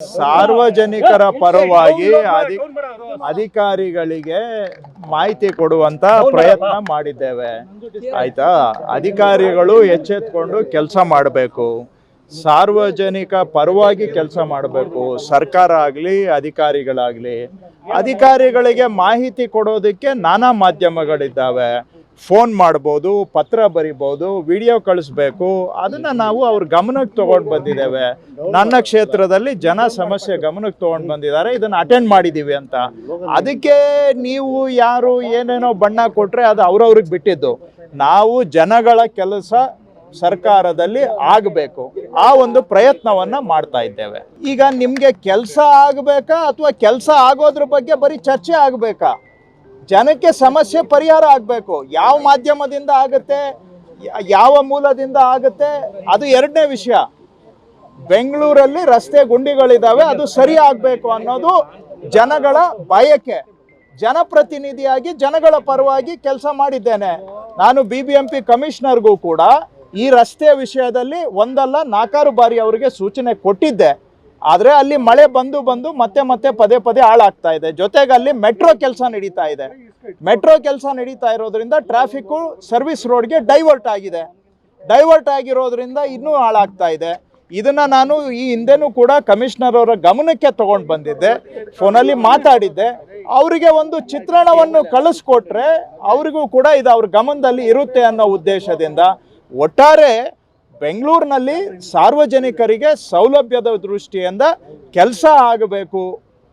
ಸಾರ್ವಜನಿಕರ ಪರವಾಗಿ ಅಧಿ ಅಧಿಕಾರಿಗಳಿಗೆ ಮಾಹಿತಿ ಕೊಡುವಂತ ಪ್ರಯತ್ನ ಮಾಡಿದ್ದೇವೆ ಆಯ್ತಾ ಅಧಿಕಾರಿಗಳು ಎಚ್ಚೆತ್ಕೊಂಡು ಕೆಲಸ ಮಾಡಬೇಕು ಸಾರ್ವಜನಿಕ ಪರವಾಗಿ ಕೆಲಸ ಮಾಡಬೇಕು ಸರ್ಕಾರ ಆಗಲಿ ಅಧಿಕಾರಿಗಳಾಗಲಿ ಅಧಿಕಾರಿಗಳಿಗೆ ಮಾಹಿತಿ ಕೊಡೋದಕ್ಕೆ ನಾನಾ ಮಾಧ್ಯಮಗಳಿದ್ದಾವೆ ಫೋನ್ ಮಾಡ್ಬೋದು, ಪತ್ರ ಬರಿಬೋದು, ವಿಡಿಯೋ ಕಳಿಸ್ಬೇಕು. ಅದನ್ನ ನಾವು ಅವ್ರ ಗಮನಕ್ಕೆ ತಗೊಂಡು ಬಂದಿದ್ದೇವೆ. ನನ್ನ ಕ್ಷೇತ್ರದಲ್ಲಿ ಜನ ಸಮಸ್ಯೆ ಗಮನಕ್ಕೆ ತಗೊಂಡು ಬಂದಿದ್ದಾರೆ, ಇದನ್ನು ಅಟೆಂಡ್ ಮಾಡಿದೀವಿ ಅಂತ. ಅದಕ್ಕೆ ನೀವು ಯಾರು ಏನೇನೋ ಬಣ್ಣ ಕೊಟ್ರೆ ಅದು ಅವ್ರವ್ರಿಗೆ ಬಿಟ್ಟಿದ್ದು. ನಾವು ಜನಗಳ ಕೆಲಸ ಸರ್ಕಾರದಲ್ಲಿ ಆಗಬೇಕು. ಆ ಒಂದು ಪ್ರಯತ್ನವನ್ನ ಮಾಡ್ತಾ ಇದ್ದೇವೆ. ಈಗ ನಿಮಗೆ ಕೆಲಸ ಆಗಬೇಕಾ ಅಥವಾ ಕೆಲಸ ಆಗೋದ್ರ ಬಗ್ಗೆ ಬರೀ ಚರ್ಚೆ ಆಗಬೇಕಾ? ಜನಕ್ಕೆ ಸಮಸ್ಯೆ ಪರಿಹಾರ ಆಗಬೇಕು. ಯಾವ ಮಾಧ್ಯಮದಿಂದ ಆಗುತ್ತೆ ಯಾವ ಮೂಲದಿಂದ ಆಗುತ್ತೆ, ಅದು ಎರಡನೇ ವಿಷಯ. ಬೆಂಗಳೂರಲ್ಲಿ ರಸ್ತೆ ಗುಂಡಿಗಳಿದ್ದಾವೆ ಅದು ಸರಿ ಆಗಬೇಕು ಅನ್ನೋದು ಜನಗಳ ಬಯಕೆ. ಜನಪ್ರತಿನಿಧಿಯಾಗಿ, ಜನಗಳ ಪರವಾಗಿ ಕೆಲಸ ಮಾಡಿದ್ದೇನೆ. ನಾನು ಬಿ ಬಿ ಎಂ ಪಿ ಕಮಿಷನರ್ಗೂ ಕೂಡ ಈ ರಸ್ತೆ ವಿಷಯದಲ್ಲಿ ಒಂದಲ್ಲ, ನಾಲ್ಕಾರು ಬಾರಿ ಅವರಿಗೆ ಸೂಚನೆ ಕೊಟ್ಟಿದ್ದೆ. ಆದರೆ ಅಲ್ಲಿ ಮಳೆ ಬಂದು ಬಂದು ಮತ್ತೆ ಮತ್ತೆ ಪದೇ ಪದೇ ಹಾಳಾಗ್ತಾ ಇದೆ. ಜೊತೆಗೆ ಅಲ್ಲಿ ಮೆಟ್ರೋ ಕೆಲಸ ನಡೀತಾ ಇದೆ. ಮೆಟ್ರೋ ಕೆಲಸ ನಡೀತಾ ಇರೋದ್ರಿಂದ ಟ್ರಾಫಿಕ್ಕು ಸರ್ವಿಸ್ ರೋಡ್ಗೆ ಡೈವರ್ಟ್ ಆಗಿದೆ. ಡೈವರ್ಟ್ ಆಗಿರೋದ್ರಿಂದ ಇನ್ನೂ ಹಾಳಾಗ್ತಾ ಇದೆ. ಇದನ್ನ ನಾನು ಈ ಹಿಂದೆನೂ ಕೂಡ ಕಮಿಷನರ್ ಅವರ ಗಮನಕ್ಕೆ ತಗೊಂಡು ಬಂದಿದ್ದೆ. ಫೋನಲ್ಲಿ ಮಾತಾಡಿದ್ದೆ. ಅವರಿಗೆ ಒಂದು ಚಿತ್ರಣವನ್ನು ಕಳಿಸ್ಕೊಟ್ರೆ ಅವರಿಗೂ ಕೂಡ ಇದು ಅವ್ರ ಗಮನದಲ್ಲಿ ಇರುತ್ತೆ ಅನ್ನೋ ಉದ್ದೇಶದಿಂದ. ಒಟ್ಟಾರೆ ಬೆಂಗಳೂರಿನಲ್ಲಿ ಸಾರ್ವಜನಿಕರಿಗೆ ಸೌಲಭ್ಯದ ದೃಷ್ಟಿಯಿಂದ ಕೆಲಸ ಆಗಬೇಕು